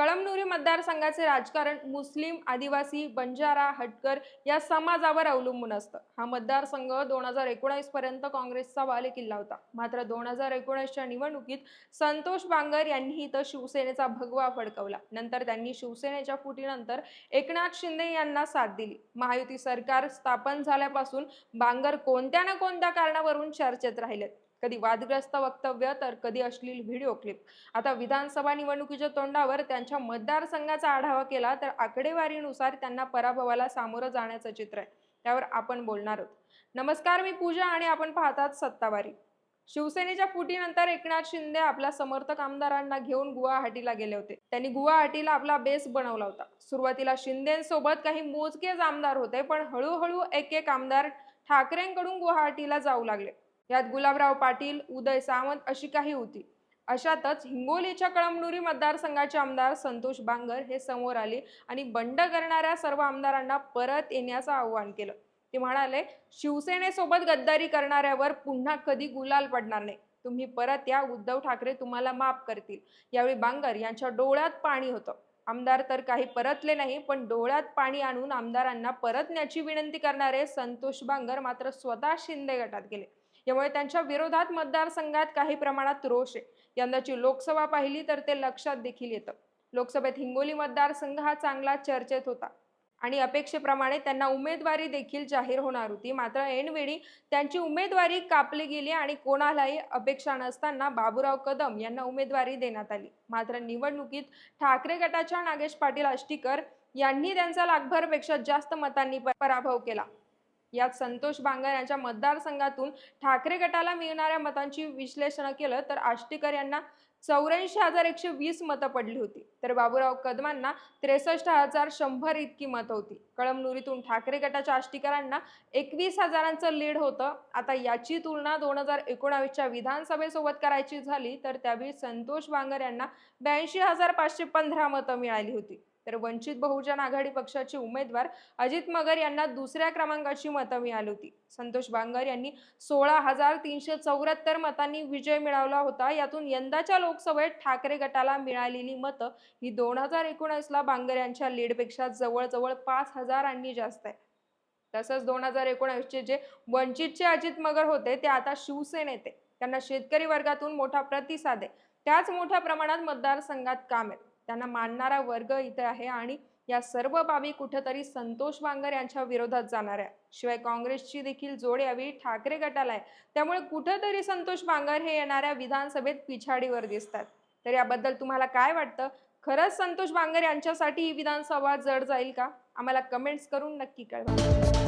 कळमनुरी मतदारसंघाचे राजकारण मुस्लिम आदिवासी बंजारा हटकर या समाजावर अवलंबून असतं. हा मतदारसंघ दोन हजार एकोणीस पर्यंत काँग्रेसचा बालेकिल्ला होता. मात्र दोन हजार एकोणीसच्या निवडणुकीत संतोष बांगर यांनी इथं शिवसेनेचा भगवा फडकवला. नंतर त्यांनी शिवसेनेच्या फुटीनंतर एकनाथ शिंदे यांना साथ दिली. महायुती सरकार स्थापन झाल्यापासून बांगर कोणत्या ना कोणत्या कारणावरून चर्चेत राहिलेत. कधी वादग्रस्त वक्तव्य तर कधी अश्लील व्हिडिओ क्लिप. आता विधानसभा निवडणुकीच्या तोंडावर त्यांच्या मतदारसंघाचा आढावा केला तर आकडेवारीनुसार त्यांना पराभवाला सामोरं जाण्याचं चित्र आहे. त्यावर आपण बोलणार आहोत. नमस्कार मी पूजा आणि आपण पाहतात सत्तावारी. शिवसेनेच्या फुटीनंतर एकनाथ शिंदे आपल्या समर्थक आमदारांना घेऊन गुवाहाटीला गेले होते. त्यांनी गुवाहाटीला आपला बेस बनवला होता. सुरुवातीला शिंदेसोबत काही मोजकेच आमदार होते पण हळूहळू एक एक आमदार ठाकरेंकडून गुवाहाटीला जाऊ लागले. यात गुलाबराव पाटील उदय सावंत अशी काही होती. अशातच हिंगोलीच्या कळमनुरी मतदारसंघाचे आमदार संतोष बांगर हे समोर आले आणि बंड करणाऱ्या सर्व आमदारांना परत येण्याचं आव्हान केलं. ते म्हणाले शिवसेनेसोबत गद्दारी करणाऱ्यावर पुन्हा कधी गुलाल पडणार नाही. तुम्ही परत या उद्धव ठाकरे तुम्हाला माफ करतील. यावेळी बांगर यांच्या डोळ्यात पाणी होतं. आमदार तर काही परतले नाही पण डोळ्यात पाणी आणून आमदारांना परतण्याची विनंती करणारे संतोष बांगर मात्र स्वतः शिंदे गटात गेले. यामुळे त्यांच्या विरोधात मतदारसंघात काही प्रमाणात रोष आहे. यंदाची लोकसभा पाहिली तर ते लक्षात देखील येतं. लोकसभेत हिंगोली मतदारसंघ हा चांगला चर्चेत होता. आणि अपेक्षेप्रमाणे त्यांना उमेदवारी देखील जाहीर होणार होती. मात्र ऐनवेळी त्यांची उमेदवारी कापली गेली आणि कोणालाही अपेक्षा नसताना बाबूराव कदम यांना उमेदवारी देण्यात आली. मात्र निवडणुकीत ठाकरे गटाच्या नागेश पाटील आष्टीकर यांनी त्यांचा लाखभरपेक्षा जास्त मतांनी पराभव केला. यात संतोष बांगर यांच्या मतदारसंघातून ठाकरे गटाला मिळणाऱ्या मतांची विश्लेषण केलं तर आष्टीकर यांना चौऱ्याऐंशी हजार एकशे वीस मतं पडली होती. तर बाबूराव कदमांना त्रेसष्ट हजार शंभर इतकी मतं होती. कळमनुरीतून ठाकरे गटाच्या आष्टीकरांना एकवीस हजारांचं लीड होतं. आता याची तुलना दोन हजार एकोणावीसच्या विधानसभेसोबत करायची झाली तर त्यावेळी संतोष बांगर यांना ब्याऐंशी हजार पाचशे पंधरा मतं मिळाली होती. तर वंचित बहुजन आघाडी पक्षाचे उमेदवार अजित मगर यांना दुसऱ्या क्रमांकाची मतं मिळाली होती. संतोष बांगर यांनी सोळा हजार तीनशे चौऱ्याहत्तर मतांनी विजय मिळवला होता. यातून यंदाच्या लोकसभेत ठाकरे गटाला मिळालेली मतं ही दोन हजार एकोणीसला बांगर यांच्या लीडपेक्षा जवळजवळ पाच हजारांनी जास्त आहे. तसंच दोन हजार एकोणीसचे जे वंचितचे अजित मगर होते ते आता शिवसेनेत आहे. त्यांना शेतकरी वर्गातून मोठा प्रतिसाद आहे. त्याच मोठ्या प्रमाणात मतदारसंघात काम आहे. त्यांना मानणारा वर्ग इथे आहे आणि या सर्व बाबी कुठंतरी संतोष बांगर यांच्या विरोधात जाणार आहे. शिवाय काँग्रेसची देखील जोड यावेळी ठाकरे गटाला आहे. त्यामुळे कुठंतरी संतोष बांगर हे येणाऱ्या विधानसभेत पिछाडीवर दिसतात. तर याबद्दल तुम्हाला काय वाटतं? खरंच संतोष बांगर यांच्यासाठी ही विधानसभा जड जाईल का? आम्हाला कमेंट्स करून नक्की कळवा.